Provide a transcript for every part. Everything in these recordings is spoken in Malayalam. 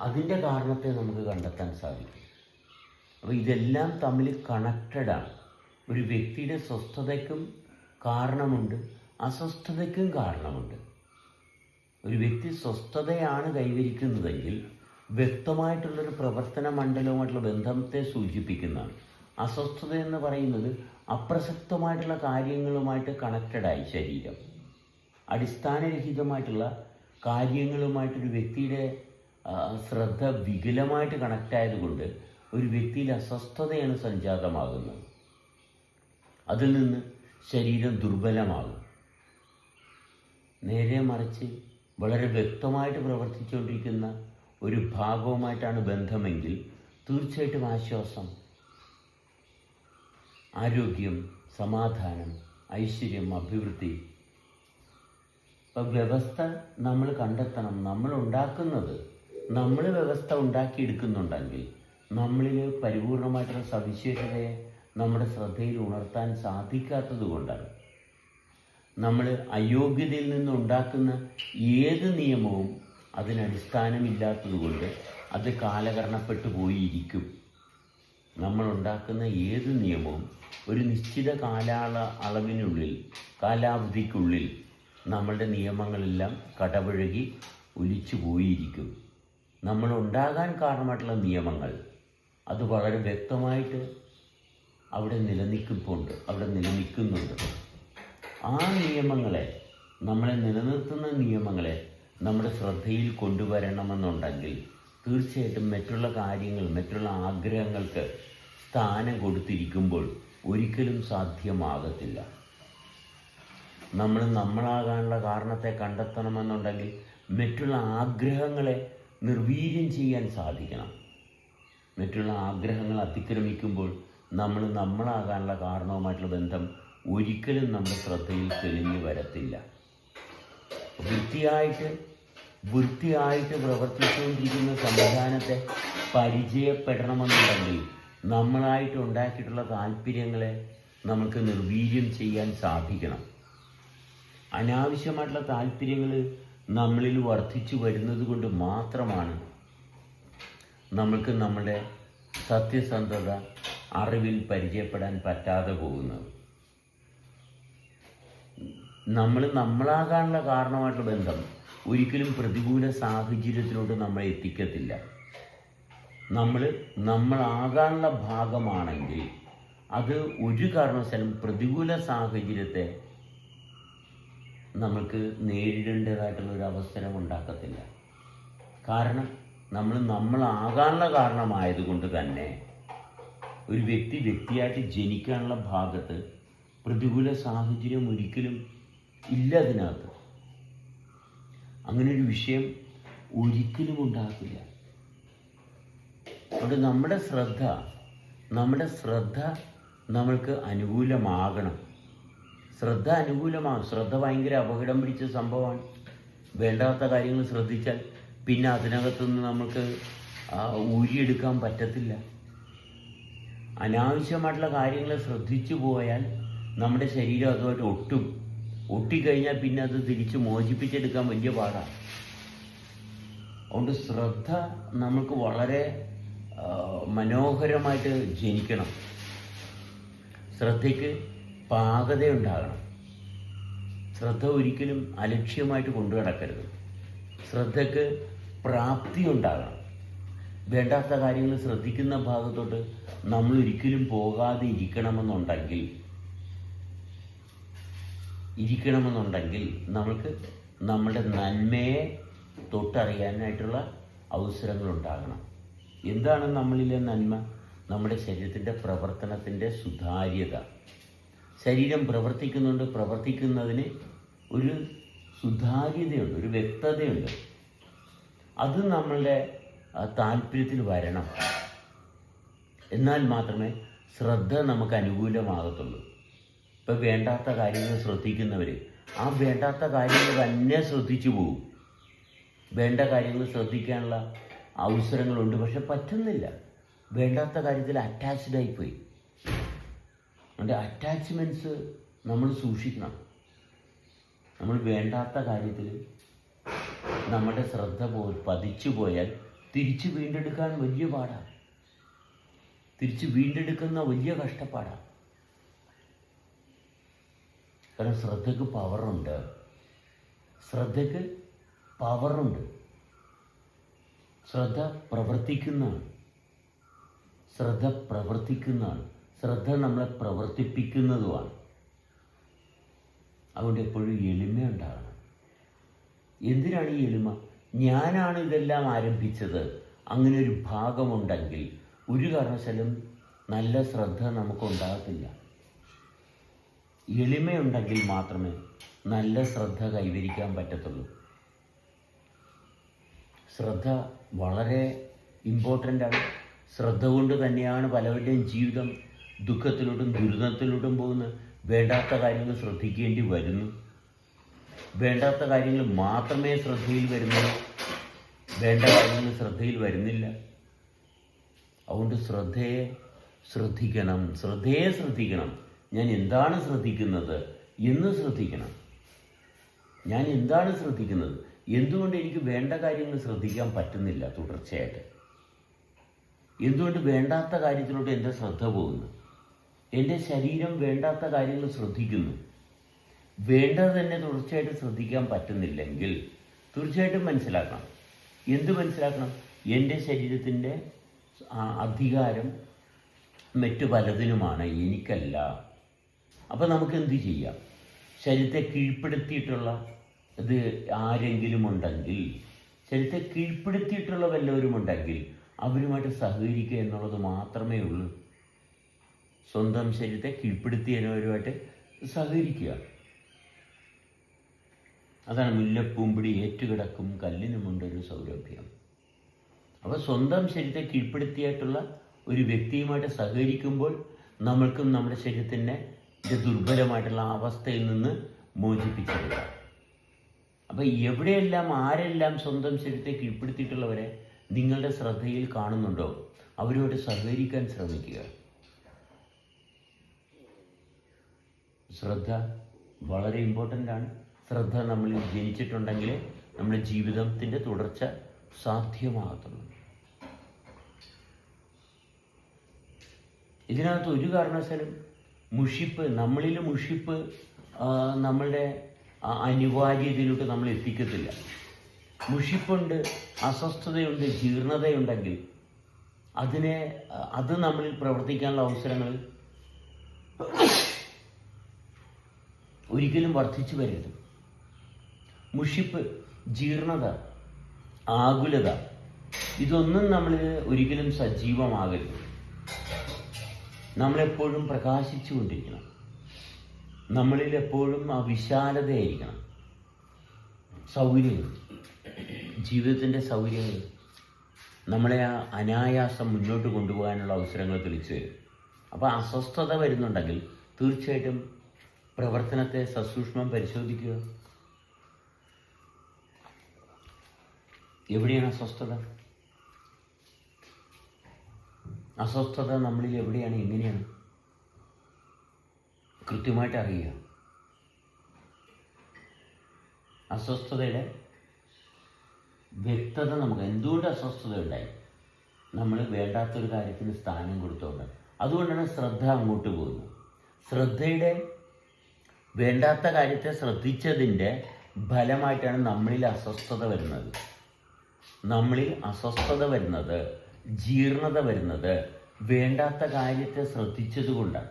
അതിന്റെ കാരണത്തെ നമുക്ക് കണ്ടെത്താൻ സാധിക്കും. അപ്പോൾ ഇതെല്ലാം തമ്മിൽ കണക്റ്റഡാണ് ഒരു വ്യക്തിയുടെ സ്വസ്ഥതയ്ക്കും കാരണമുണ്ട് അസ്വസ്ഥതയ്ക്കും കാരണമുണ്ട്. ഒരു വ്യക്തി സ്വസ്ഥതയാണ് കൈവരിക്കുന്നതെങ്കിൽ വ്യക്തമായിട്ടുള്ളൊരു പ്രവർത്തന മണ്ഡലവുമായിട്ടുള്ള ബന്ധത്തെ സൂചിപ്പിക്കുന്നതാണ്. അസ്വസ്ഥത എന്ന് പറയുന്നത് അപ്രസക്തമായിട്ടുള്ള കാര്യങ്ങളുമായിട്ട് കണക്റ്റഡായി ശരീരം. അടിസ്ഥാനരഹിതമായിട്ടുള്ള കാര്യങ്ങളുമായിട്ടൊരു വ്യക്തിയുടെ ശ്രദ്ധ വികലമായിട്ട് കണക്റ്റ് ആയതുകൊണ്ട് ഒരു വ്യക്തിയിൽ അസ്വസ്ഥതയാണ് സംജാതമാകുന്നത് അതിൽ നിന്ന് ശരീരം ദുർബലമാകും. നേരെ മറിച്ച് വളരെ വ്യക്തമായിട്ട് പ്രവർത്തിച്ചുകൊണ്ടിരിക്കുന്ന ഒരു ഭാഗവുമായിട്ടാണ് ബന്ധമെങ്കിൽ തീർച്ചയായിട്ടും ആശ്വാസം ആരോഗ്യം സമാധാനം ഐശ്വര്യം അഭിവൃദ്ധി ഇപ്പം വ്യവസ്ഥ നമ്മൾ കണ്ടെത്തണം നമ്മൾ ഉണ്ടാക്കുന്നത് നമ്മൾ വ്യവസ്ഥ ഉണ്ടാക്കിയെടുക്കുന്നുണ്ടെങ്കിൽ നമ്മളിൽ പരിപൂർണമായിട്ടുള്ള സവിശേഷതയെ നമ്മുടെ ശ്രദ്ധയിൽ ഉണർത്താൻ സാധിക്കാത്തത് കൊണ്ടാണ്. നമ്മൾ അയോഗ്യതയിൽ നിന്നുണ്ടാക്കുന്ന ഏത് നിയമവും അതിനടിസ്ഥാനമില്ലാത്തത് കൊണ്ട് അത് കാലകരണപ്പെട്ടു പോയിരിക്കും. നമ്മൾ ഉണ്ടാക്കുന്ന ഏത് നിയമവും ഒരു നിശ്ചിത കാലാള അളവിനുള്ളിൽ കാലാവധിക്കുള്ളിൽ നമ്മളുടെ നിയമങ്ങളെല്ലാം കടപുഴകി ഒലിച്ചു പോയിരിക്കും. നമ്മൾ ഉണ്ടാകാൻ കാരണമായിട്ടുള്ള നിയമങ്ങൾ. അത് വളരെ വ്യക്തമായിട്ട് അവിടെ നിലനിൽക്കുന്നുണ്ട് അവിടെ നിലനിൽക്കുന്നുണ്ട്. ആ നിയമങ്ങളെ നമ്മളെ നിലനിർത്തുന്ന നിയമങ്ങളെ നമ്മുടെ ശ്രദ്ധയിൽ കൊണ്ടുവരണമെന്നുണ്ടെങ്കിൽ തീർച്ചയായിട്ടും മറ്റുള്ള കാര്യങ്ങൾ മറ്റുള്ള ആഗ്രഹങ്ങൾക്ക് സ്ഥാനം കൊടുത്തിരിക്കുമ്പോൾ ഒരിക്കലും സാധ്യമാകത്തില്ല. നമ്മൾ നമ്മളാകാനുള്ള കാരണത്തെ കണ്ടെത്തണമെന്നുണ്ടെങ്കിൽ മറ്റുള്ള ആഗ്രഹങ്ങളെ നിർവീര്യം ചെയ്യാൻ സാധിക്കണം. മറ്റുള്ള ആഗ്രഹങ്ങൾ അതിക്രമിക്കുമ്പോൾ നമ്മൾ നമ്മളാകാനുള്ള കാരണവുമായിട്ടുള്ള ബന്ധം ഒരിക്കലും നമ്മുടെ ശ്രദ്ധയിൽ തെളിഞ്ഞു വരത്തില്ല. വൃത്തിയായിട്ട് വൃത്തിയായിട്ട് പ്രവർത്തിച്ചുകൊണ്ടിരിക്കുന്ന സംവിധാനത്തെ പരിചയപ്പെടണമെന്നുണ്ടെങ്കിൽ നമ്മളായിട്ട് ഉണ്ടാക്കിയിട്ടുള്ള താല്പര്യങ്ങളെ നമുക്ക് നിർവീര്യം ചെയ്യാൻ സാധിക്കണം. അനാവശ്യമായിട്ടുള്ള താല്പര്യങ്ങൾ നമ്മളിൽ വർദ്ധിച്ചു വരുന്നത് കൊണ്ട് മാത്രമാണ് നമ്മൾക്ക് നമ്മുടെ സത്യസന്ധത അറിവിൽ പരിചയപ്പെടാൻ പറ്റാതെ പോകുന്നത്. നമ്മൾ നമ്മളാകാനുള്ള കാരണമായിട്ടുള്ള ബന്ധം ഒരിക്കലും പ്രതികൂല സാഹചര്യത്തിലോട്ട് നമ്മളെ എത്തിക്കത്തില്ല. നമ്മൾ നമ്മളാകാനുള്ള ഭാഗമാണെങ്കിൽ അത് ഒരു കാരണവശാലും പ്രതികൂല സാഹചര്യത്തെ നമ്മൾക്ക് നേരിടേണ്ടതായിട്ടുള്ള ഒരു അവസരം ഉണ്ടാക്കത്തില്ല. കാരണം നമ്മൾ നമ്മളാകാനുള്ള കാരണമായതുകൊണ്ട് തന്നെ ഒരു വ്യക്തി വ്യക്തിയായിട്ട് ജനിക്കാനുള്ള ഭാഗത്ത് പ്രതികൂല സാഹചര്യം ഒരിക്കലും ഇല്ല അതിനകത്ത്. അങ്ങനെ ഒരു വിഷയം ഒരിക്കലും ഉണ്ടാകില്ല അതുകൊണ്ട് നമ്മുടെ ശ്രദ്ധ നമ്മുടെ ശ്രദ്ധ നമ്മൾക്ക് അനുകൂലമാകണം. ശ്രദ്ധ അനുകൂലമാണ്. ശ്രദ്ധ ഭയങ്കര അപകടം പിടിച്ച സംഭവമാണ്. വേണ്ടാത്ത കാര്യങ്ങൾ ശ്രദ്ധിച്ചാൽ പിന്നെ അതിനകത്തുനിന്ന് നമുക്ക് ഊരിയെടുക്കാൻ പറ്റത്തില്ല. അനാവശ്യമായിട്ടുള്ള കാര്യങ്ങൾ ശ്രദ്ധിച്ചു പോയാൽ നമ്മുടെ ശരീരം അതുമായിട്ട് ഒട്ടും. ഒട്ടിക്കഴിഞ്ഞാൽ പിന്നെ അത് തിരിച്ച് മോചിപ്പിച്ചെടുക്കാൻ വലിയ പാടാണ് അതുകൊണ്ട് ശ്രദ്ധ നമുക്ക് വളരെ മനോഹരമായിട്ട് ജനിക്കണം. ശ്രദ്ധയ്ക്ക് പാകതയുണ്ടാകണം. ശ്രദ്ധ ഒരിക്കലും അലക്ഷ്യമായിട്ട് കൊണ്ടു നടക്കരുത് ശ്രദ്ധയ്ക്ക് പ്രാപ്തി ഉണ്ടാകണം വേണ്ടാത്ത കാര്യങ്ങൾ ശ്രദ്ധിക്കുന്ന ഭാഗത്തോട്ട് നമ്മൾ ഒരിക്കലും പോകാതെ ഇരിക്കണമെന്നുണ്ടെങ്കിൽ ഇരിക്കണമെന്നുണ്ടെങ്കിൽ നമ്മൾക്ക് നമ്മുടെ നന്മയെ തൊട്ടറിയാനായിട്ടുള്ള അവസരങ്ങൾ ഉണ്ടാകണം എന്താണ് നമ്മളിലെ നന്മ? നമ്മുടെ ശരീരത്തിന്റെ പ്രവർത്തനത്തിന്റെ സുതാര്യത. ശരീരം പ്രവർത്തിക്കുന്നുണ്ട് പ്രവർത്തിക്കുന്നതിന് ഒരു സുതാര്യതയുണ്ട് ഒരു വ്യക്തതയുണ്ട്. അത് നമ്മളുടെ താല്പര്യത്തിൽ വരണം. എന്നാൽ മാത്രമേ ശ്രദ്ധ നമുക്ക് അനുകൂലമാകത്തുള്ളൂ. ഇപ്പം വേണ്ടാത്ത കാര്യങ്ങൾ ശ്രദ്ധിക്കുന്നവർ ആ വേണ്ടാത്ത കാര്യങ്ങൾ തന്നെ ശ്രദ്ധിച്ചു പോകും വേണ്ട കാര്യങ്ങൾ ശ്രദ്ധിക്കാനുള്ള അവസരങ്ങളുണ്ട് പക്ഷെ പറ്റുന്നില്ല. വേണ്ടാത്ത കാര്യത്തിൽ അറ്റാച്ച്ഡ് അതുകൊണ്ട് അറ്റാച്ച്മെന്റ്സ് നമ്മൾ സൂക്ഷിക്കണം. നമ്മൾ വേണ്ടാത്ത കാര്യത്തിൽ നമ്മുടെ ശ്രദ്ധ പോ പതിച്ചു പോയാൽ തിരിച്ച് വീണ്ടെടുക്കാൻ വലിയ പാടാണ് തിരിച്ച് വീണ്ടെടുക്കുന്ന വലിയ കഷ്ടപ്പാടാണ് കാരണം ശ്രദ്ധയ്ക്ക് പവറുണ്ട് ശ്രദ്ധയ്ക്ക് പവറുണ്ട് ശ്രദ്ധ പ്രവർത്തിക്കുന്നതാണ്. ശ്രദ്ധ പ്രവർത്തിക്കുന്നതാണ്. ശ്രദ്ധ നമ്മളെ പ്രവർത്തിപ്പിക്കുന്നതുമാണ്. അതുകൊണ്ട് എപ്പോഴും എളിമ ഉണ്ടാകണം. എന്തിനാണ് ഈ എളിമ? ഞാനാണ് ഇതെല്ലാം ആരംഭിച്ചത്. അങ്ങനെ ഒരു ഭാഗമുണ്ടെങ്കിൽ ഒരു കാരണവശാലും നല്ല ശ്രദ്ധ നമുക്കുണ്ടാകത്തില്ല എളിമയുണ്ടെങ്കിൽ മാത്രമേ നല്ല ശ്രദ്ധ കൈവരിക്കാൻ പറ്റത്തുള്ളൂ. ശ്രദ്ധ വളരെ ഇമ്പോർട്ടന്റ് ആണ്. ശ്രദ്ധ കൊണ്ട് തന്നെയാണ് പലവരുടെയും ജീവിതം ദുഃഖത്തിലോട്ടും ദുരിതത്തിലോട്ടും പോകുന്ന വേണ്ടാത്ത കാര്യങ്ങൾ ശ്രദ്ധിക്കേണ്ടി വരുന്നു. വേണ്ടാത്ത കാര്യങ്ങൾ മാത്രമേ ശ്രദ്ധയിൽ വരുന്നുള്ളൂ വേണ്ട കാര്യങ്ങൾ ശ്രദ്ധയിൽ വരുന്നില്ല. അതുകൊണ്ട് ശ്രദ്ധയെ ശ്രദ്ധിക്കണം. ശ്രദ്ധയെ ശ്രദ്ധിക്കണം. ഞാൻ എന്താണ് ശ്രദ്ധിക്കുന്നത് എന്ന് ശ്രദ്ധിക്കണം. ഞാൻ എന്താണ് ശ്രദ്ധിക്കുന്നത്? എന്തുകൊണ്ട് എനിക്ക് വേണ്ട കാര്യങ്ങൾ ശ്രദ്ധിക്കാൻ പറ്റുന്നില്ല തുടർച്ചയായിട്ട്? എന്തുകൊണ്ട് വേണ്ടാത്ത കാര്യത്തിലോട്ട് എന്റെ ശ്രദ്ധ പോകുന്നു? എന്റെ ശരീരം വേണ്ടാത്ത കാര്യങ്ങൾ ശ്രദ്ധിക്കുന്നു. വേണ്ടത് തന്നെ തുടർച്ചയായിട്ട് ശ്രദ്ധിക്കാൻ പറ്റുന്നില്ലെങ്കിൽ തീർച്ചയായിട്ടും മനസ്സിലാക്കണം. എന്ത് മനസ്സിലാക്കണം? എന്റെ ശരീരത്തിന്റെ അധികാരം മറ്റു പലതിനുമാണ് എനിക്കല്ല. അപ്പോൾ നമുക്ക് എന്ത് ചെയ്യാം? ശരീരത്തെ കീഴ്പ്പെടുത്തിയിട്ടുള്ള ഇത് ആരെങ്കിലും ഉണ്ടെങ്കിൽ ശരീരത്തെ കീഴ്പ്പെടുത്തിയിട്ടുള്ള വല്ലവരും ഉണ്ടെങ്കിൽ അവരുമായിട്ട് സഹകരിക്കുക എന്നുള്ളത് മാത്രമേ ഉള്ളൂ. സ്വന്തം ശരീരത്തെ കീഴ്പ്പെടുത്തിയവരുമായിട്ട് സഹകരിക്കുക. അതാണ് മുല്ലപ്പൂമ്പിടി ഏറ്റുകിടക്കും കല്ലിനുമുണ്ടൊരു സൗരഭ്യം. അപ്പോൾ സ്വന്തം ശരീരത്തെ കീഴ്പ്പെടുത്തിയായിട്ടുള്ള ഒരു വ്യക്തിയുമായിട്ട് സഹകരിക്കുമ്പോൾ നമ്മൾക്കും നമ്മുടെ ശരീരത്തിന്റെ ദുർബലമായിട്ടുള്ള അവസ്ഥയിൽ നിന്ന് മോചിപ്പിച്ചെടുക്കുക. അപ്പോൾ എവിടെയെല്ലാം ആരെല്ലാം സ്വന്തം ശരീരത്തെ കീഴ്പ്പെടുത്തിയിട്ടുള്ളവരെ നിങ്ങളുടെ ശ്രദ്ധയിൽ കാണുന്നുണ്ടോ? അവരോട് സഹകരിക്കാൻ ശ്രമിക്കുക. ശ്രദ്ധ വളരെ ഇമ്പോർട്ടന്റ് ആണ്. ശ്രദ്ധ നമ്മളിൽ ജനിച്ചിട്ടുണ്ടെങ്കിൽ നമ്മുടെ ജീവിതത്തിന്റെ തുടർച്ച സാധ്യമാകത്തുള്ളൂ. ഇതിനകത്ത് ഒരു കാരണവശാലും മുഷിപ്പ് നമ്മളിൽ മുഷിപ്പ് നമ്മളുടെ അനിവാര്യതയിലോട്ട് നമ്മൾ എത്തിക്കത്തില്ല. മുഷിപ്പുണ്ട് അസ്വസ്ഥതയുണ്ട് ജീർണതയുണ്ടെങ്കിൽ അതിനെ അത് നമ്മളിൽ പ്രവർത്തിക്കാനുള്ള അവസരങ്ങൾ ഒരിക്കലും വർദ്ധിച്ചു വരരുത്. മുഷിപ്പ് ജീർണത ആകുലത ഇതൊന്നും നമ്മളിൽ ഒരിക്കലും സജീവമാകരുത്. നമ്മളെപ്പോഴും പ്രകാശിച്ചു കൊണ്ടിരിക്കണം നമ്മളിൽ എപ്പോഴും ആ വിശാലതയായിരിക്കണം. സൗകര്യങ്ങൾ ജീവിതത്തിന്റെ സൗകര്യങ്ങൾ നമ്മളെ ആ അനായാസം മുന്നോട്ട് കൊണ്ടുപോകാനുള്ള അവസരങ്ങൾ തെളിച്ചു വരും അപ്പോൾ അസ്വസ്ഥത വരുന്നുണ്ടെങ്കിൽ തീർച്ചയായിട്ടും പ്രവർത്തനത്തെ സസൂക്ഷ്മം പരിശോധിക്കുക. എവിടെയാണ് അസ്വസ്ഥത? അസ്വസ്ഥത നമ്മളിൽ എവിടെയാണ് എങ്ങനെയാണ്? കൃത്യമായിട്ട് അറിയുക. അസ്വസ്ഥതയുടെ വ്യക്തത നമുക്ക് എന്തുകൊണ്ട് അസ്വസ്ഥത ഉണ്ടായി? നമ്മൾ വേണ്ടാത്തൊരു കാര്യത്തിന് സ്ഥാനം കൊടുത്തോണ്ട്. അതുകൊണ്ടാണ് ശ്രദ്ധ അങ്ങോട്ട് പോകുന്നത്. ശ്രദ്ധയുടെ വേണ്ടാത്ത കാര്യത്തെ ശ്രദ്ധിച്ചതിന്റെ ഫലമായിട്ടാണ് നമ്മളിൽ അസ്വസ്ഥത വരുന്നത്. നമ്മളിൽ അസ്വസ്ഥത വരുന്നത് ജീർണത വരുന്നത് വേണ്ടാത്ത കാര്യത്തെ ശ്രദ്ധിച്ചത് കൊണ്ടാണ്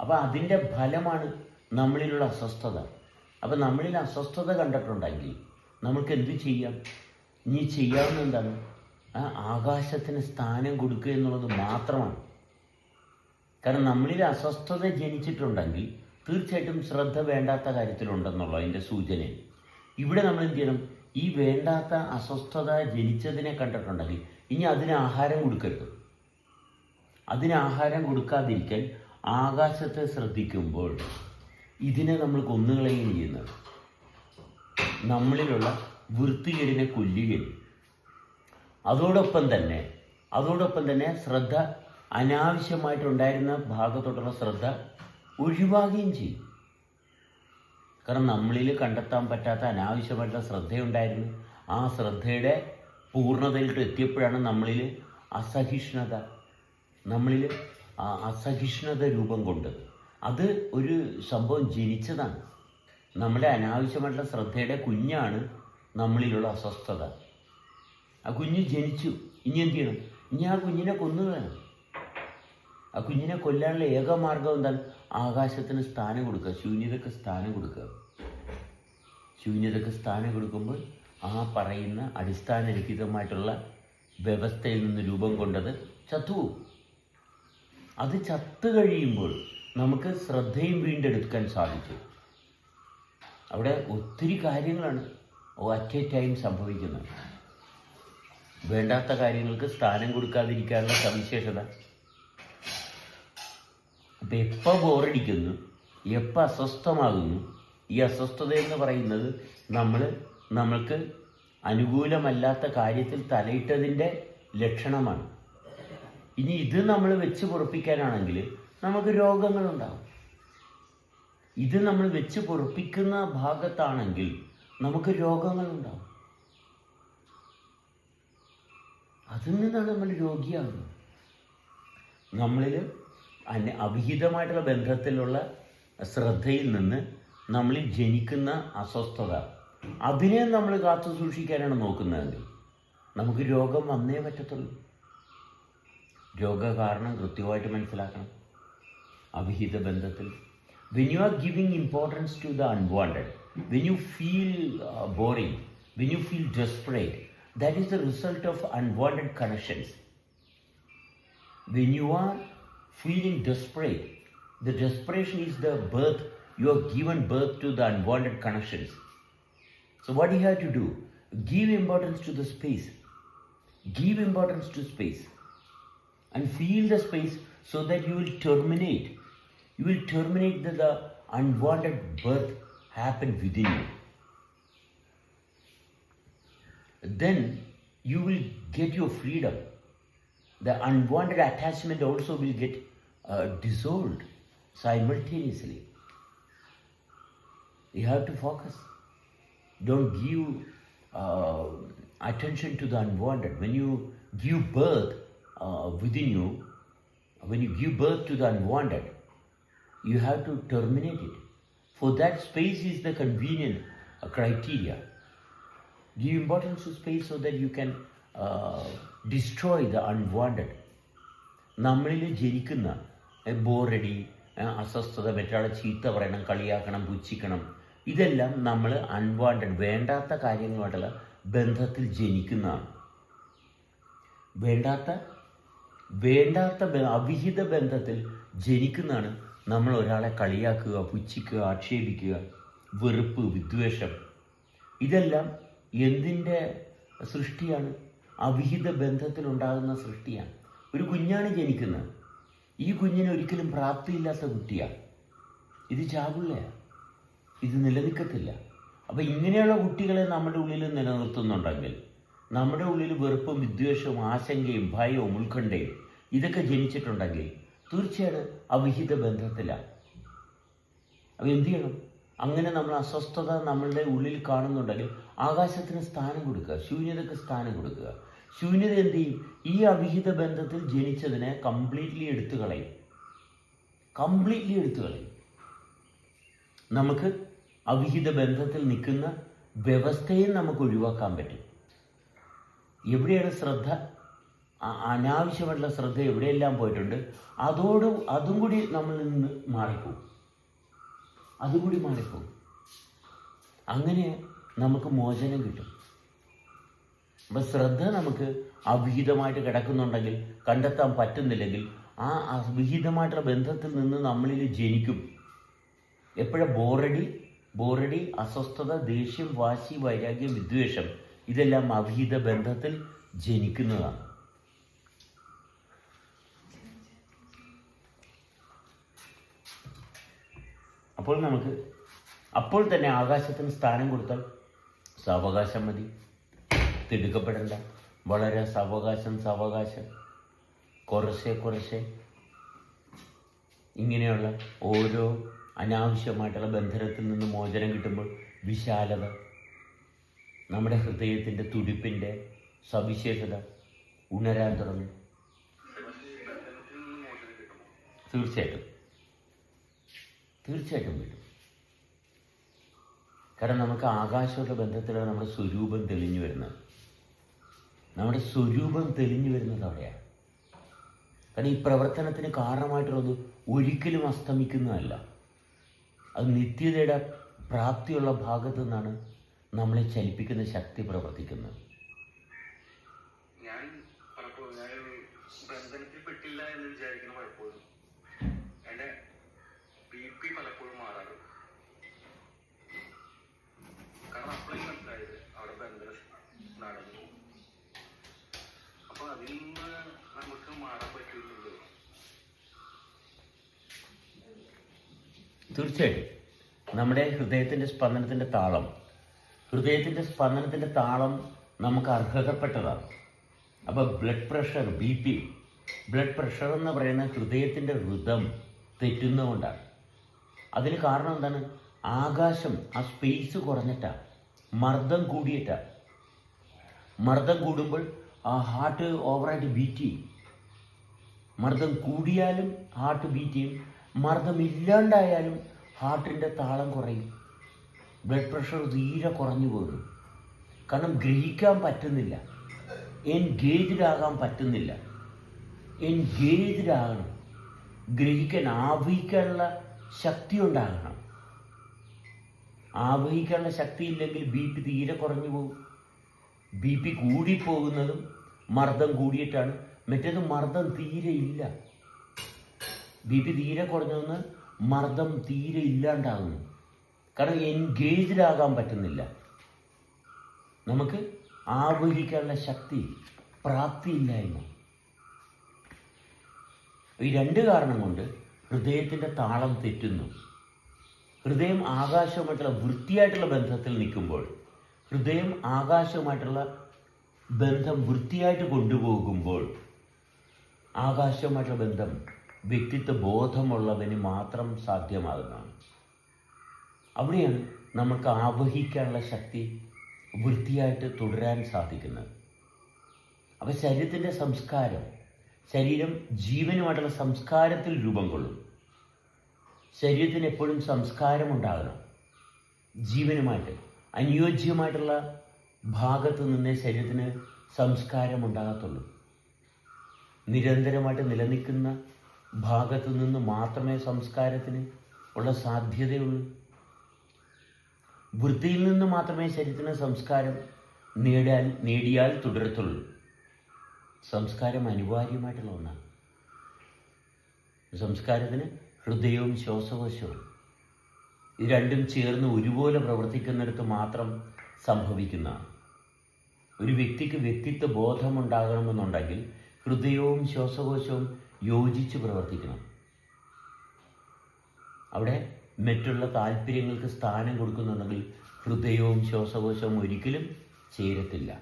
അപ്പോൾ അതിന്റെ ഫലമാണ് നമ്മളിലുള്ള അസ്വസ്ഥത. അപ്പോൾ നമ്മളിൽ അസ്വസ്ഥത കണ്ടിട്ടുണ്ടെങ്കിൽ നമുക്ക് എന്ത് ചെയ്യാം? ഇനി ചെയ്യാവുന്ന എന്താണ്? ആ ആകാശത്തിന് സ്ഥാനം കൊടുക്കുക എന്നുള്ളത് മാത്രമാണ്. കാരണം നമ്മളിൽ അസ്വസ്ഥത ജനിച്ചിട്ടുണ്ടെങ്കിൽ തീർച്ചയായിട്ടും ശ്രദ്ധ വേണ്ടാത്ത കാര്യത്തിലുണ്ടെന്നുള്ള അതിന്റെ സൂചന. ഇവിടെ നമ്മൾ എന്ത് ചെയ്യണം? ഈ വേണ്ടാത്ത അസ്വസ്ഥത ജനിച്ചതിനെ കണ്ടിട്ടുണ്ടെങ്കിൽ ഇനി അതിന് ആഹാരം കൊടുക്കരുത്. അതിന് ആഹാരം കൊടുക്കാതിരിക്കാൻ ആകാശത്തെ ശ്രദ്ധിക്കുമ്പോൾ ഇതിനെ നമ്മൾ കൊന്നുകളയുകയും ചെയ്യുന്നത്. നമ്മളിലുള്ള വൃത്തികേടിനെ കൊല്ലുകയും. അതോടൊപ്പം തന്നെ അതോടൊപ്പം തന്നെ ശ്രദ്ധ അനാവശ്യമായിട്ടുണ്ടായിരുന്ന ഭാഗത്തോട്ടുള്ള ശ്രദ്ധ ഒഴിവാകുകയും ചെയ്യും കാരണം നമ്മളിൽ കണ്ടെത്താൻ പറ്റാത്ത അനാവശ്യമായിട്ടുള്ള ശ്രദ്ധയുണ്ടായിരുന്നു. ആ ശ്രദ്ധയുടെ പൂർണതയിലോട്ട് എത്തിയപ്പോഴാണ് നമ്മളിൽ അസഹിഷ്ണുത നമ്മളിൽ അസഹിഷ്ണുത രൂപം കൊണ്ടത്. അത് ഒരു സംഭവം ജനിച്ചതാണ്. നമ്മുടെ അനാവശ്യമായിട്ടുള്ള ശ്രദ്ധയുടെ കുഞ്ഞാണ് നമ്മളിലുള്ള അസ്വസ്ഥത. ആ കുഞ്ഞ് ജനിച്ചു. ഇനി എന്ത് ചെയ്യണം? ഇനി ആ കുഞ്ഞിനെ കൊന്നു വേണം ആ കുഞ്ഞിനെ കൊല്ലാനുള്ള ഏക മാർഗം എന്താണ്? ആകാശത്തിന് സ്ഥാനം കൊടുക്കുക ശൂന്യതയ്ക്ക് സ്ഥാനം കൊടുക്കുക. ശൂന്യതയ്ക്ക് സ്ഥാനം കൊടുക്കുമ്പോൾ ആ പറയുന്ന അടിസ്ഥാനരഹിതമായിട്ടുള്ള വ്യവസ്ഥയിൽ നിന്ന് രൂപം കൊണ്ടത് ചത്തു അത് ചത്തു കഴിയുമ്പോൾ നമുക്ക് ശ്രദ്ധയും വീണ്ടെടുക്കാൻ സാധിച്ചു അവിടെ ഒത്തിരി കാര്യങ്ങളാണ് അറ്റ് എ ടൈം സംഭവിക്കുന്നത്. വേണ്ടാത്ത കാര്യങ്ങൾക്ക് സ്ഥാനം കൊടുക്കാതിരിക്കാനുള്ള സവിശേഷത അപ്പം എപ്പോൾ ബോറടിക്കുന്നു എപ്പോൾ അസ്വസ്ഥമാകുന്നു. ഈ അസ്വസ്ഥത എന്ന് പറയുന്നത് നമ്മൾ നമ്മൾക്ക് അനുകൂലമല്ലാത്ത കാര്യത്തിൽ തലയിട്ടതിന്റെ ലക്ഷണമാണ്. ഇനി ഇത് നമ്മൾ വെച്ച് പൊറപ്പിക്കാനാണെങ്കിൽ നമുക്ക് രോഗങ്ങളുണ്ടാകും ഇത് നമ്മൾ വെച്ച് പൊറപ്പിക്കുന്ന ഭാഗത്താണെങ്കിൽ നമുക്ക് രോഗങ്ങളുണ്ടാകും അതിൽ നിന്നാണ് നമ്മൾ രോഗിയാകുന്നത്. നമ്മളിൽ അന അവിഹിതമായിട്ടുള്ള ബന്ധത്തിലുള്ള ശ്രദ്ധയിൽ നിന്ന് നമ്മളിൽ ജനിക്കുന്ന അസ്വസ്ഥത അതിനെ നമ്മൾ കാത്തു സൂക്ഷിക്കാനാണ് നോക്കുന്നതെങ്കിൽ നമുക്ക് രോഗം വന്നേ പറ്റത്തുള്ളൂ. രോഗകാരണം കൃത്യമായിട്ട് മനസ്സിലാക്കണം. അവിഹിത ബന്ധത്തിൽ. When you are giving importance to the unwanted when you feel boring when you feel desperate that is the result of unwanted connections when you are feeling desperate, the desperation is the birth, you have given birth to the unwanted connections. So, what you have to do? Give importance to the space. Give importance to space. And feel the space so that you will terminate. You will terminate the, the unwanted birth happen within you. Then you will get your freedom the unwanted attachment also will get uh, dissolved simultaneously. You have to focus. Don't give uh, attention to the unwanted. When you give birth uh, within you, when you give birth to the unwanted, you have to terminate it. For that, space is the convenient uh, criteria. Give importance to space so that you can uh, destroy the unwanted നമ്മളിൽ ജനിക്കുന്ന ബോറടി അസ്വസ്ഥത മറ്റൊരാളെ ചീത്ത പറയണം കളിയാക്കണം പുച്ഛിക്കണം ഇതെല്ലാം നമ്മൾ അൺവാണ്ടഡ് വേണ്ടാത്ത കാര്യങ്ങളുമായിട്ടുള്ള ബന്ധത്തിൽ ജനിക്കുന്നതാണ്. വേണ്ടാത്ത വേണ്ടാത്ത അവിഹിത ബന്ധത്തിൽ ജനിക്കുന്നതാണ് നമ്മൾ ഒരാളെ കളിയാക്കുക പുച്ഛിക്കുക ആക്ഷേപിക്കുക വെറുപ്പ് വിദ്വേഷം. ഇതെല്ലാം എന്തിന്റെ സൃഷ്ടിയാണ്? അവിഹിത ബന്ധത്തിലുണ്ടാകുന്ന സൃഷ്ടിയാണ്. ഒരു കുഞ്ഞാണ് ജനിക്കുന്നത്. ഈ കുഞ്ഞിന് ഒരിക്കലും പ്രാപ്തിയില്ലാത്ത കുട്ടിയാണ്. ഇത് ചാകുള്ളയാണ് ഇത് നിലനിൽക്കത്തില്ല. അപ്പം ഇങ്ങനെയുള്ള കുട്ടികളെ നമ്മുടെ ഉള്ളിൽ നിലനിർത്തുന്നുണ്ടെങ്കിൽ നമ്മുടെ ഉള്ളിൽ വെറുപ്പും വിദ്വേഷവും ആശങ്കയും ഭയവും ഉത്കണ്ഠയും ഇതൊക്കെ ജനിച്ചിട്ടുണ്ടെങ്കിൽ തീർച്ചയായിട്ടും അവിഹിത ബന്ധത്തിലാണ്. അപ്പോൾ എന്ത് ചെയ്യണം? അങ്ങനെ നമ്മൾ അസ്വസ്ഥത നമ്മളുടെ ഉള്ളിൽ കാണുന്നുണ്ടെങ്കിൽ ആകാശത്തിന് സ്ഥാനം കൊടുക്കുക ശൂന്യതയ്ക്ക് സ്ഥാനം കൊടുക്കുക. ശൂന്യത എന്ത് ചെയ്യും ഈ അവിഹിത ബന്ധത്തിൽ ജനിച്ചതിനെ കംപ്ലീറ്റ്ലി എടുത്തു കളയും. കംപ്ലീറ്റ്ലി എടുത്തു കളയും. നമുക്ക് അവിഹിത ബന്ധത്തിൽ നിൽക്കുന്ന വ്യവസ്ഥയും നമുക്ക് ഒഴിവാക്കാൻ പറ്റും. എവിടെയാണ് ശ്രദ്ധ? അനാവശ്യമായിട്ടുള്ള ശ്രദ്ധ എവിടെയെല്ലാം പോയിട്ടുണ്ട്? അതോട് അതും കൂടി നമ്മളിൽ നിന്ന് മാറിപ്പോകും. അതും കൂടി മാറിപ്പോകും. അങ്ങനെ നമുക്ക് മോചനം കിട്ടും. അപ്പം ശ്രദ്ധ നമുക്ക് അവിഹിതമായിട്ട് കിടക്കുന്നുണ്ടെങ്കിൽ കണ്ടെത്താൻ പറ്റുന്നില്ലെങ്കിൽ ആ അവിഹിതമായിട്ടുള്ള ബന്ധത്തിൽ നിന്ന് നമ്മളിൽ ജനിക്കും. എപ്പോഴും? ബോറടി ബോറടി അസ്വസ്ഥത ദേഷ്യം വാശി വൈരാഗ്യം വിദ്വേഷം ഇതെല്ലാം അവിഹിത ബന്ധത്തിൽ ജനിക്കുന്നതാണ്. അപ്പോൾ നമുക്ക് അപ്പോൾ തന്നെ ആകാശത്തിന് സ്ഥാനം കൊടുത്താൽ സാവകാശം മതി. തിടുക്കപ്പെടേണ്ട വളരെ സാവകാശം സാവകാശം. കുറശെ കുറശെ. ഇങ്ങനെയുള്ള ഓരോ അനാവശ്യമായിട്ടുള്ള ബന്ധനത്തിൽ നിന്ന് മോചനം കിട്ടുമ്പോൾ വിശാലത നമ്മുടെ ഹൃദയത്തിന്റെ തുടിപ്പിന്റെ സവിശേഷത ഉണരാൻ തുടങ്ങും. തീർച്ചയായിട്ടും. തീർച്ചയായിട്ടും കിട്ടും. കാരണം നമുക്ക് ആകാശമുള്ള ബന്ധത്തിലാണ് നമ്മുടെ സ്വരൂപം തെളിഞ്ഞു വരുന്നത്. നമ്മുടെ സ്വരൂപം തെളിഞ്ഞു വരുന്നത് അവിടെയാണ്. കാരണം ഈ പ്രവർത്തനത്തിന് കാരണമായിട്ടുള്ളത് ഒരിക്കലും അസ്തമിക്കുന്നതല്ല. അത് നിത്യതയുടെ പ്രാപ്തിയുള്ള ഭാഗത്തു നിന്നാണ് നമ്മളെ ചലിപ്പിക്കുന്ന ശക്തി പ്രവർത്തിക്കുന്നത് ഞാൻ പലപ്പോഴും ഞാൻ ബന്ധനത്തിൽ പെട്ടില്ല എന്ന് വിചാരിക്കുന്ന പലപ്പോഴും എന്റെ ബി പി പലപ്പോഴും മാറാറുണ്ട് കാരണം അപ്പോഴും മനസ്സിലായത് അവിടെ ബന്ധനം നടന്നു അപ്പൊ അതിൽ നിന്ന് നമുക്ക് മാറാൻ തീർച്ചയായിട്ടും. നമ്മുടെ ഹൃദയത്തിന്റെ സ്പന്ദനത്തിന്റെ താളം. ഹൃദയത്തിന്റെ സ്പന്ദനത്തിന്റെ താളം നമുക്ക് അർഹതപ്പെട്ടതാണ്. അപ്പോൾ blood pressure B P blood pressure എന്ന് പറയുന്ന ഹൃദയത്തിന്റെ ഋതം തെറ്റുന്നതുകൊണ്ടാണ് അതിന് കാരണം എന്താണ്? ആകാശം ആ സ്പേസ് കുറഞ്ഞിട്ടാണ് മർദ്ദം കൂടിയിട്ടാണ് മർദ്ദം കൂടുമ്പോൾ ആ ഹാർട്ട് ഓവറായിട്ട് ബീറ്റ് ചെയ്യും. മർദ്ദം കൂടിയാലും ഹാർട്ട് ബീറ്റ് ചെയ്യും. മർദ്ദം ഇല്ലാണ്ടായാലും ഹാർട്ടിന്റെ താളം കുറയും. ബ്ലഡ് പ്രഷർ തീരെ കുറഞ്ഞു പോകും. കാരണം ഗ്രഹിക്കാൻ പറ്റുന്നില്ല. എൻഗേജ്ഡ് ആകാൻ പറ്റുന്നില്ല. എൻഗേജ്ഡ് ആകണം. ഗ്രഹിക്കാൻ ആവഹിക്കാനുള്ള ശക്തി ഉണ്ടാകണം. ആവഹിക്കാനുള്ള ശക്തി ഇല്ലെങ്കിൽ ബീറ്റ് തീരെ കുറഞ്ഞു പോകും. ബി പി കൂടിപ്പോകുന്നതും മർദ്ദം കൂടിയിട്ടാണ്. മറ്റേത് മർദ്ദം തീരെ ഇല്ല. ബി പി തീരെ കുറഞ്ഞതെന്ന് മർദ്ദം തീരെ ഇല്ലാണ്ടാകുന്നു. കാരണം എൻഗേജ്ഡ് ആകാൻ പറ്റുന്നില്ല. നമുക്ക് ആവഹിക്കാനുള്ള ശക്തി പ്രാപ്തിയില്ലായ്മ. ഈ രണ്ട് കാരണം കൊണ്ട് ഹൃദയത്തിന്റെ താളം തെറ്റുന്നു. ഹൃദയം ആകാശവുമായിട്ടുള്ള വൃത്തിയായിട്ടുള്ള ബന്ധത്തിൽ നിൽക്കുമ്പോൾ ഹൃദയം ആകാശവുമായിട്ടുള്ള ബന്ധം വൃത്തിയായിട്ട് കൊണ്ടുപോകുമ്പോൾ ആകാശവുമായിട്ടുള്ള ബന്ധം വ്യക്തിത്വ ബോധമുള്ളവന് മാത്രം സാധ്യമാകുന്നതാണ്. അവിടെയാണ് നമുക്ക് ആവഹിക്കാനുള്ള ശക്തി വൃത്തിയായിട്ട് തുടരാൻ സാധിക്കുന്നത്. അപ്പോൾ ശരീരത്തിന്റെ സംസ്കാരം ശരീരം ജീവനുമായിട്ടുള്ള സംസ്കാരത്തിൽ രൂപം കൊള്ളും. ശരീരത്തിന് എപ്പോഴും സംസ്കാരം ഉണ്ടാകണം ജീവനുമായിട്ട്. അനുയോജ്യമായിട്ടുള്ള ഭാഗത്ത് നിന്നേ ശരീരത്തിന് സംസ്കാരം ഉണ്ടാകത്തുള്ളൂ നിരന്തരമായിട്ട് നിലനിൽക്കുന്ന ഭാഗത്ത് നിന്ന് മാത്രമേ സംസ്കാരത്തിന് ഉള്ള സാധ്യതയുള്ളൂ. വൃത്തിയിൽ നിന്ന് മാത്രമേ ശരീരത്തിന് സംസ്കാരം നേടാൻ നേടിയാൽ തുടരത്തുള്ളൂ. സംസ്കാരം അനിവാര്യമായിട്ടുള്ള ഒന്നാണ്. സംസ്കാരത്തിന് ഹൃദയവും ശ്വാസകോശവും ഇത് രണ്ടും ചേർന്ന് ഒരുപോലെ പ്രവർത്തിക്കുന്നിടത്ത് മാത്രം സംഭവിക്കുന്നതാണ്. ഒരു വ്യക്തിക്ക് വ്യക്തിത്വ ബോധമുണ്ടാകണമെന്നുണ്ടെങ്കിൽ ഹൃദയവും ശ്വാസകോശവും യോജിച്ച് പ്രവർത്തിക്കണം. അവിടെ മറ്റുള്ള താല്പര്യങ്ങൾക്ക് സ്ഥാനം കൊടുക്കുന്നുണ്ടെങ്കിൽ ഹൃദയവും ശ്വാസകോശവും ഒരിക്കലും ചേരത്തില്ല.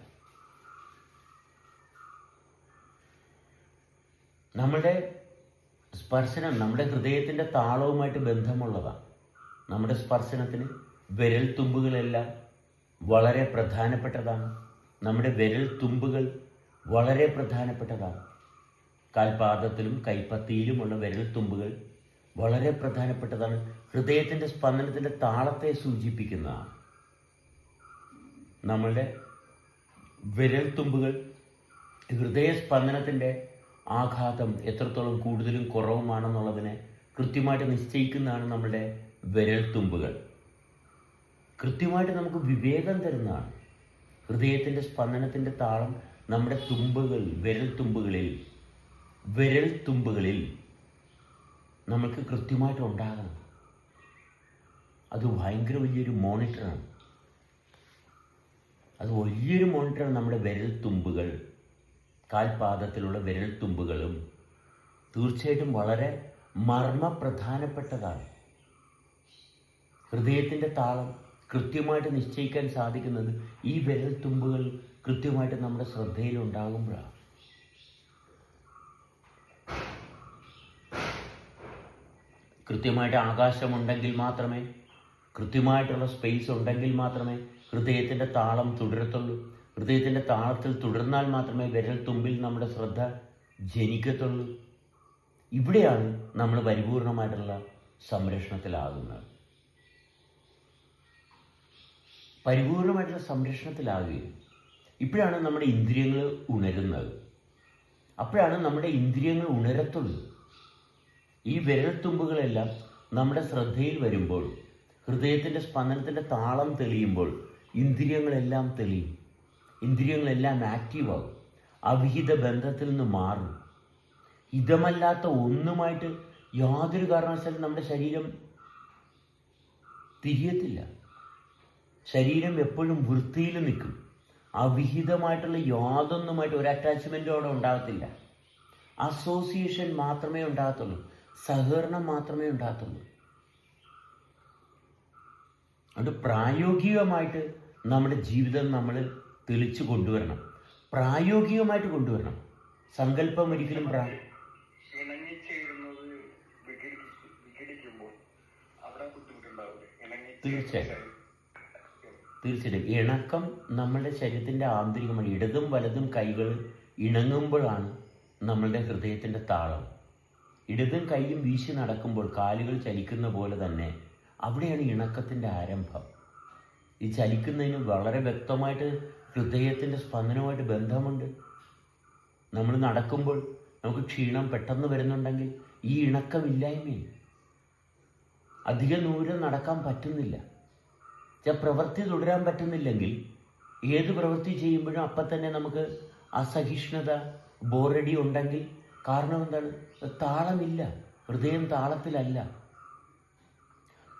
നമ്മുടെ സ്പർശനം നമ്മുടെ ഹൃദയത്തിന്റെ താളവുമായിട്ട് ബന്ധമുള്ളതാണ്. നമ്മുടെ സ്പർശനത്തിന് വിരൽ തുമ്പുകളെല്ലാം വളരെ പ്രധാനപ്പെട്ടതാണ്. നമ്മുടെ വിരൽ തുമ്പുകൾ വളരെ പ്രധാനപ്പെട്ടതാണ്. കാൽപാദത്തിലും കൈപ്പത്തിയിലുമുള്ള വിരൽ തുമ്പുകൾ വളരെ പ്രധാനപ്പെട്ടതാണ്. ഹൃദയത്തിന്റെ സ്പന്ദനത്തിന്റെ താളത്തെ സൂചിപ്പിക്കുന്നതാണ്. നമ്മളുടെ വിരൽ തുമ്പുകൾ ഹൃദയസ്പന്ദനത്തിന്റെ ആഘാതം എത്രത്തോളം കൂടുതലും കുറവുമാണെന്നുള്ളതിനെ കൃത്യമായിട്ട് നിശ്ചയിക്കുന്നതാണ് നമ്മുടെ വിരൽ തുമ്പുകൾ കൃത്യമായിട്ട് നമുക്ക് വിവേകം തരുന്നതാണ്. ഹൃദയത്തിന്റെ സ്പന്ദനത്തിന്റെ താളം നമ്മുടെ തുമ്പുകൾ വിരൽ തുമ്പുകളിൽ വിരൽ തുമ്പുകളിൽ നമുക്ക് കൃത്യമായിട്ട് ഉണ്ടാകണം. അത് ഭയങ്കര വലിയൊരു മോണിറ്ററാണ്. അത് വലിയൊരു മോണിറ്ററാണ് നമ്മുടെ വിരൽ തുമ്പുകൾ കാൽപാദത്തിലുള്ള വിരൽ തുമ്പുകളും തീർച്ചയായിട്ടും വളരെ മർമ്മപ്രധാനപ്പെട്ടതാണ്. ഹൃദയത്തിന്റെ താളം കൃത്യമായിട്ട് നിശ്ചയിക്കാൻ സാധിക്കുന്നത് ഈ വിരൽ തുമ്പുകൾ കൃത്യമായിട്ട് നമ്മുടെ ശ്രദ്ധയിൽ ഉണ്ടാകുമ്പോഴാണ്. കൃത്യമായിട്ട് ആകാശമുണ്ടെങ്കിൽ മാത്രമേ കൃത്യമായിട്ടുള്ള സ്പേസ് ഉണ്ടെങ്കിൽ മാത്രമേ ഹൃദയത്തിന്റെ താളം തുടരത്തുള്ളൂ. ഹൃദയത്തിന്റെ താളത്തിൽ തുടർന്നാൽ മാത്രമേ വിരൽ തുമ്പിൽ നമ്മുടെ ശ്രദ്ധ ജനിക്കത്തുള്ളൂ. ഇവിടെയാണ് നമ്മൾ പരിപൂർണമായിട്ടുള്ള സംരക്ഷണത്തിലാകുന്നത്. പരിപൂർണമായിട്ടുള്ള സംരക്ഷണത്തിലാകുകയും ഇപ്പോഴാണ് നമ്മുടെ ഇന്ദ്രിയങ്ങൾ ഉണരുന്നത്. അപ്പോഴാണ് നമ്മുടെ ഇന്ദ്രിയങ്ങൾ ഉണരത്തുള്ളൂ ഈ വിരൽത്തുമ്പുകളെല്ലാം നമ്മുടെ ശ്രദ്ധയിൽ വരുമ്പോൾ ഹൃദയത്തിന്റെ സ്പന്ദനത്തിന്റെ താളം തെളിയുമ്പോൾ ഇന്ദ്രിയങ്ങളെല്ലാം തെളിയും. ഇന്ദ്രിയങ്ങളെല്ലാം ആക്റ്റീവാകും. അവിഹിത ബന്ധത്തിൽ നിന്ന് മാറും. ഹിതമല്ലാത്ത ഒന്നുമായിട്ട് യാതൊരു കാരണവശാലും നമ്മുടെ ശരീരം തിരിയത്തില്ല. ശരീരം എപ്പോഴും വൃത്തിയിൽ നിൽക്കും. അവിഹിതമായിട്ടുള്ള യാതൊന്നുമായിട്ട് ഒരു അറ്റാച്ച്മെന്റും അവിടെ ഉണ്ടാകത്തില്ല. അസോസിയേഷൻ മാത്രമേ ഉണ്ടാകത്തുള്ളൂ. സഹകരണം മാത്രമേ ഉണ്ടാകത്തുള്ളൂ. അത് പ്രായോഗികമായിട്ട് നമ്മുടെ ജീവിതം നമ്മൾ തെളിച്ചു കൊണ്ടുവരണം. പ്രായോഗികമായിട്ട് കൊണ്ടുവരണം. സങ്കല്പം ഒരിക്കലും പ്രാ തീർച്ചയായും. തീർച്ചയായിട്ടും. ഇണക്കം നമ്മളുടെ ശരീരത്തിന്റെ ആന്തരികമാണ്. ഇടതും വലതും കൈകൾ ഇണങ്ങുമ്പോഴാണ് നമ്മളുടെ ഹൃദയത്തിന്റെ താളം. ഇടതും കൈയും വീശി നടക്കുമ്പോൾ കാലുകൾ ചലിക്കുന്ന പോലെ തന്നെ അവിടെയാണ് ഇണക്കത്തിന്റെ ആരംഭം. ഈ ചലിക്കുന്നതിന് വളരെ വ്യക്തമായിട്ട് ഹൃദയത്തിന്റെ സ്പന്ദനവുമായിട്ട് ബന്ധമുണ്ട്. നമ്മൾ നടക്കുമ്പോൾ നമുക്ക് ക്ഷീണം പെട്ടെന്ന് വരുന്നുണ്ടെങ്കിൽ ഈ ഇണക്കമില്ലായ്മയും അധിക ദൂരം നടക്കാൻ പറ്റുന്നില്ല. പ്രവൃത്തി തുടരാൻ പറ്റുന്നില്ലെങ്കിൽ ഏത് പ്രവൃത്തി ചെയ്യുമ്പോഴും അപ്പം തന്നെ നമുക്ക് അസഹിഷ്ണുത ബോറടി ഉണ്ടെങ്കിൽ കാരണം എന്താണ്? താളമില്ല. ഹൃദയം താളത്തിലല്ല.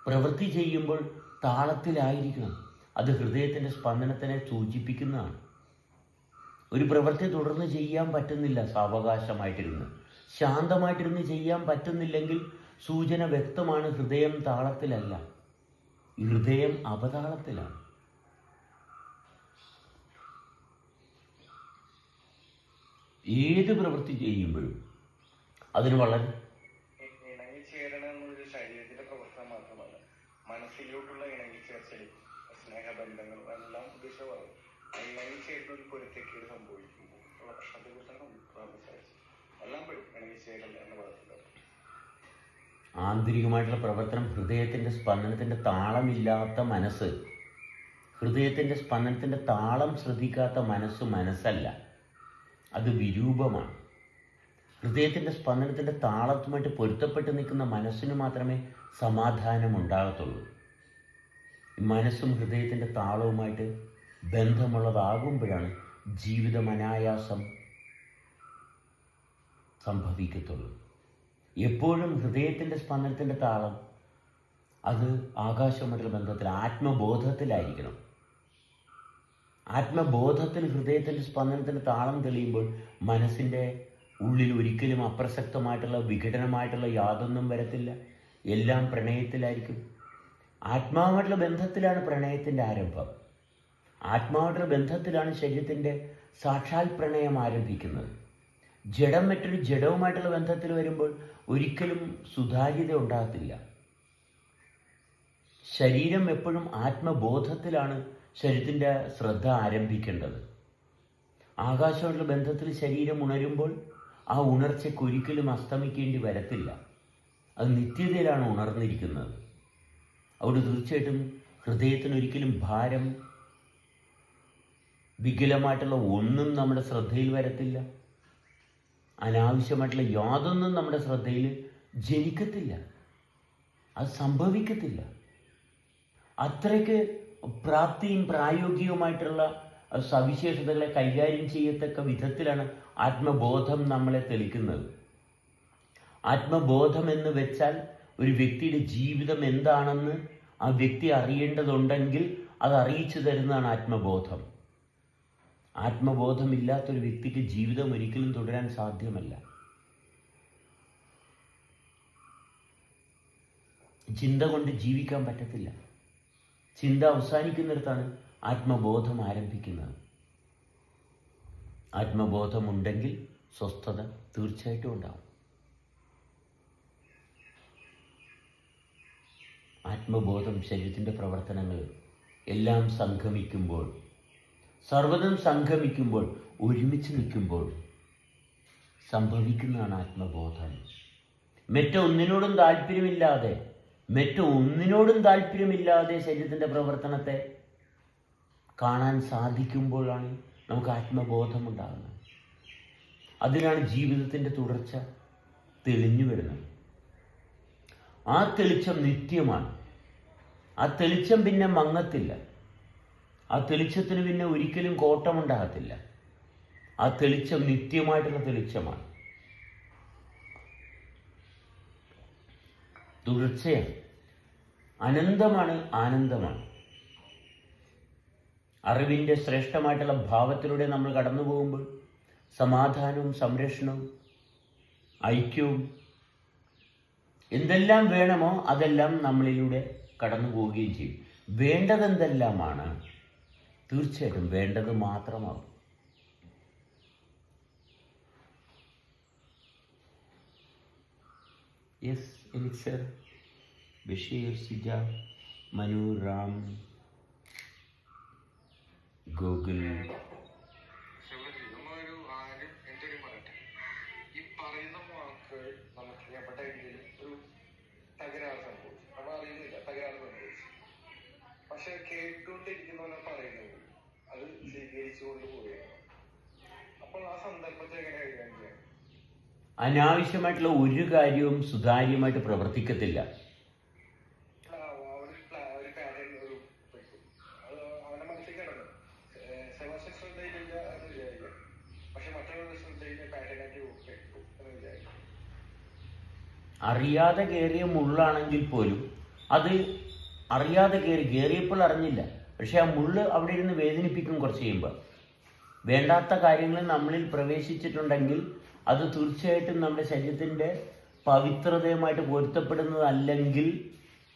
പ്രവൃത്തി ചെയ്യുമ്പോൾ താളത്തിലായിരിക്കണം. അത് ഹൃദയത്തിന്റെ സ്പന്ദനത്തിനെ സൂചിപ്പിക്കുന്നതാണ്. ഒരു പ്രവൃത്തി തുടർന്ന് ചെയ്യാൻ പറ്റുന്നില്ല സാവകാശമായിട്ടിരുന്ന്. ശാന്തമായിട്ടിരുന്ന് ചെയ്യാൻ പറ്റുന്നില്ലെങ്കിൽ സൂചന വ്യക്തമാണ്. ഹൃദയം താളത്തിലല്ല. ഹൃദയം അവതാളത്തിലാണ്. ഏത് പ്രവൃത്തി ചെയ്യുമ്പോഴും അതിന് വളരെ എല്ലാം ഇണങ്ങിച്ചേരുന്ന ഒരു പൊരുത്തക്കേട് സംഭവിക്കുമ്പോൾ ഉള്ള പ്രശ്നത്തെ കുറിച്ചാണ് സംസാരിച്ചത്. എല്ലാം ഇണങ്ങിച്ചേരൽ എന്ന പദത്തിലോ ആന്തരികമായിട്ടുള്ള പ്രവർത്തനം ഹൃദയത്തിന്റെ സ്പന്ദനത്തിന്റെ താളമില്ലാത്ത മനസ്സ്. ഹൃദയത്തിന്റെ സ്പന്ദനത്തിന്റെ താളം ശ്രദ്ധിക്കാത്ത മനസ്സ് മനസ്സല്ല. അത് വിരൂപമാണ്. ഹൃദയത്തിന്റെ സ്പന്ദനത്തിന്റെ താളത്തുമായിട്ട് പൊരുത്തപ്പെട്ട് നിൽക്കുന്ന മനസ്സിന് മാത്രമേ സമാധാനം ഉണ്ടാകത്തുള്ളൂ. മനസ്സും ഹൃദയത്തിന്റെ താളവുമായിട്ട് ബന്ധമുള്ളതാകുമ്പോഴാണ് ജീവിതം അനായാസം സംഭവിക്കത്തുള്ളൂ. എപ്പോഴും ഹൃദയത്തിന്റെ സ്പന്ദനത്തിന്റെ താളം അത് ആകാശവുമായിട്ടുള്ള ബന്ധത്തിൽ ആത്മബോധത്തിലായിരിക്കണം. ആത്മബോധത്തിൽ ഹൃദയത്തിന്റെ സ്പന്ദനത്തിന്റെ താളം തെളിയുമ്പോൾ മനസ്സിന്റെ ഉള്ളിൽ ഒരിക്കലും അപ്രസക്തമായിട്ടുള്ള വിഘടനമായിട്ടുള്ള യാതൊന്നും വരത്തില്ല. എല്ലാം പ്രണയത്തിലായിരിക്കും. ആത്മാവുമായിട്ടുള്ള ബന്ധത്തിലാണ് പ്രണയത്തിന്റെ ആരംഭം. ആത്മാവായിട്ടുള്ള ബന്ധത്തിലാണ് ശരീരത്തിന്റെ സാക്ഷാൽ പ്രണയം ആരംഭിക്കുന്നത്. ജഡം മറ്റൊരു ജഡവുമായിട്ടുള്ള ബന്ധത്തിൽ വരുമ്പോൾ ഒരിക്കലും സുതാര്യത ഉണ്ടാകത്തില്ല. ശരീരം എപ്പോഴും ആത്മബോധത്തിലാണ് ശരീരത്തിന്റെ ശ്രദ്ധ ആരംഭിക്കേണ്ടത്. ആകാശമായിട്ടുള്ള ബന്ധത്തിൽ ശരീരം ഉണരുമ്പോൾ ആ ഉണർച്ചയ്ക്ക് ഒരിക്കലും അസ്തമിക്കേണ്ടി വരത്തില്ല. അത് നിത്യതയിലാണ് ഉണർന്നിരിക്കുന്നത്. അവിടെ തീർച്ചയായിട്ടും ഹൃദയത്തിന് ഒരിക്കലും ഭാരം വികലമായിട്ടുള്ള ഒന്നും നമ്മുടെ ശ്രദ്ധയിൽ വരത്തില്ല. അനാവശ്യമായിട്ടുള്ള യാതൊന്നും നമ്മുടെ ശ്രദ്ധയിൽ ജനിക്കത്തില്ല. അത് സംഭവിക്കത്തില്ല. അത്രയ്ക്ക് പ്രാപ്തിയും പ്രായോഗികവുമായിട്ടുള്ള സവിശേഷതകളെ കൈകാര്യം ചെയ്യത്തക്ക വിധത്തിലാണ് ആത്മബോധം നമ്മളെ തെളിക്കുന്നത്. ആത്മബോധം എന്ന് വെച്ചാൽ ഒരു വ്യക്തിയുടെ ജീവിതം എന്താണെന്ന് ആ വ്യക്തി അറിയേണ്ടതുണ്ടെങ്കിൽ അത് അറിയിച്ചു തരുന്നതാണ് ആത്മബോധം. ആത്മബോധമില്ലാത്തൊരു വ്യക്തിക്ക് ജീവിതം ഒരിക്കലും തുടരാൻ സാധ്യമല്ല. ചിന്ത കൊണ്ട് ജീവിക്കാൻ പറ്റത്തില്ല. ചിന്ത അവസാനിക്കുന്നിടത്താണ് ആത്മബോധം ആരംഭിക്കുന്നത്. ആത്മബോധമുണ്ടെങ്കിൽ സ്വസ്ഥത തീർച്ചയായിട്ടും ഉണ്ടാവും. ആത്മബോധം ശരീരത്തിന്റെ പ്രവർത്തനങ്ങൾ എല്ലാം സംഗമിക്കുമ്പോൾ സർവതും സംഗമിക്കുമ്പോൾ ഒരുമിച്ച് നിൽക്കുമ്പോൾ സംഭവിക്കുന്നതാണ് ആത്മബോധം. മറ്റൊന്നിനോടും താല്പര്യമില്ലാതെ മറ്റൊന്നിനോടും താല്പര്യമില്ലാതെ ശരീരത്തിന്റെ പ്രവർത്തനത്തെ കാണാൻ സാധിക്കുമ്പോഴാണ് നമുക്ക് ആത്മബോധമുണ്ടാകുന്നത് അതിനാണ് ജീവിതത്തിന്റെ തുടർച്ച തെളിഞ്ഞു വരുന്നത്. ആ തെളിച്ചം നിത്യമാണ്. ആ തെളിച്ചം പിന്നെ മങ്ങത്തില്ല. ആ തെളിച്ചത്തിന് പിന്നെ ഒരിക്കലും കോട്ടമുണ്ടാകത്തില്ല. ആ തെളിച്ചം നിത്യമായിട്ടുള്ള തെളിച്ചമാണ്. തുടർച്ചയാണ്. അനന്തമാണ് ആനന്ദമാണ്. അറിവിന്റെ ശ്രേഷ്ഠമായിട്ടുള്ള ഭാവത്തിലൂടെ നമ്മൾ കടന്നു പോകുമ്പോൾ സമാധാനവും സംരക്ഷണവും ഐക്യവും എന്തെല്ലാം വേണമോ അതെല്ലാം നമ്മളിലൂടെ കടന്നു പോവുകയും ചെയ്യും. വേണ്ടതെന്തെല്ലാമാണ് തീർച്ചയായിട്ടും വേണ്ടത് മാത്രമാകും yes elixir Basheer Sija Manu Ram Google അപ്പോൾ ആ സന്ദർഭത്തെ എങ്ങനെ കൈകാര്യം ചെയ്യാം അനാവശ്യമായിട്ടുള്ള ഒരു കാര്യവും സുതാര്യമായിട്ട് പ്രവർത്തിക്കത്തില്ല. അറിയാതെ കയറിയ മുള്ളാണെങ്കിൽ പോലും അത് അറിയാതെ കയറി കയറിയപ്പോൾ അറിഞ്ഞില്ല. പക്ഷെ ആ മുള്ള് അവിടെ ഇരുന്ന് വേദനിപ്പിക്കും കുറച്ച് കഴിയുമ്പോൾ വേണ്ടാത്ത കാര്യങ്ങൾ നമ്മളിൽ പ്രവേശിച്ചിട്ടുണ്ടെങ്കിൽ അത് തീർച്ചയായിട്ടും നമ്മുടെ ശരീരത്തിന്റെ പവിത്രതയുമായിട്ട് പൊരുത്തപ്പെടുന്നതല്ലെങ്കിൽ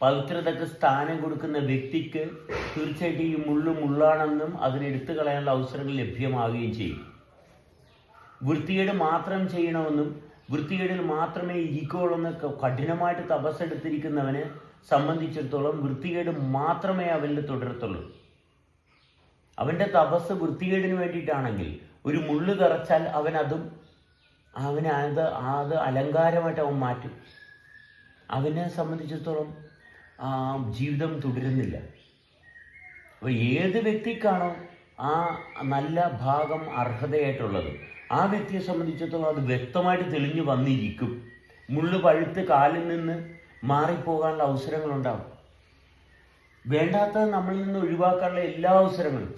പവിത്രതയ്ക്ക് സ്ഥാനം കൊടുക്കുന്ന വ്യക്തിക്ക് തീർച്ചയായിട്ടും ഈ മുള്ളു മുള്ളാണെന്നും അതിനെടുത്തു കളയാനുള്ള അവസരങ്ങൾ ലഭ്യമാവുകയും ചെയ്യും. വൃത്തികേട് മാത്രം ചെയ്യണമെന്നും വൃത്തികേടിൽ മാത്രമേ ഇരിക്കുകയുള്ളൂ എന്ന് കഠിനമായിട്ട് തപസ്സെടുത്തിരിക്കുന്നവനെ സംബന്ധിച്ചിടത്തോളം വൃത്തികേട് മാത്രമേ അവനിൽ തുടരത്തുള്ളൂ. അവന്റെ തപസ് വൃത്തികേടിന് വേണ്ടിയിട്ടാണെങ്കിൽ ഒരു മുള്ളു തറച്ചാൽ അവനതും അവനെ അത് അത് അലങ്കാരമായിട്ട് അവൻ മാറ്റും. അവനെ സംബന്ധിച്ചിടത്തോളം ആ ജീവിതം തുടരുന്നില്ല. അപ്പോൾ ഏത് വ്യക്തിക്കാണോ ആ നല്ല ഭാഗം അർഹതയായിട്ടുള്ളത് ആ വ്യക്തിയെ സംബന്ധിച്ചിടത്തോളം അത് വ്യക്തമായിട്ട് തെളിഞ്ഞു വന്നിരിക്കും. മുള്ളു പഴുത്ത് കാലിൽ നിന്ന് മാറിപ്പോകാനുള്ള അവസരങ്ങളുണ്ടാവും. വേണ്ടാത്തത് നമ്മളിൽ നിന്ന് ഒഴിവാക്കാനുള്ള എല്ലാ അവസരങ്ങളും.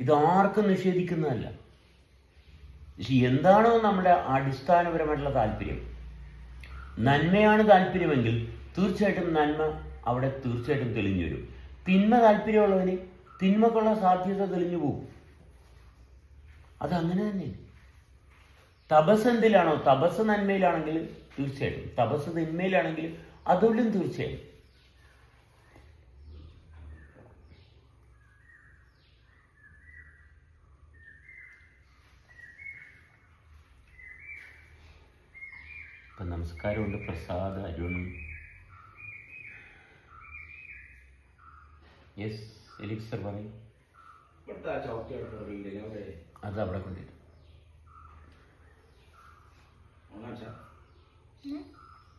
ഇതാർക്കും നിഷേധിക്കുന്നതല്ല. പക്ഷെ എന്താണോ നമ്മുടെ അടിസ്ഥാനപരമായിട്ടുള്ള താല്പര്യം. നന്മയാണ് താല്പര്യമെങ്കിൽ തീർച്ചയായിട്ടും നന്മ അവിടെ തീർച്ചയായിട്ടും തെളിഞ്ഞു വരും. തിന്മ താല്പര്യമുള്ളവന് തിന്മക്കുള്ള സാധ്യത തെളിഞ്ഞു പോകും. അതങ്ങനെ തന്നെ. തപസ് എന്തിലാണോ? തപസ് നന്മയിലാണെങ്കിൽ തീർച്ചയായിട്ടും. തപസ് തിന്മയിലാണെങ്കിൽ അതുകൊണ്ടും തീർച്ചയായും. ഇപ്പം നമസ്കാരമുണ്ട്. പ്രസാദ് അരുൺ. യെസ് എലിക്സർ പറയും. അത് അവിടെ കൊണ്ടിട്ട്.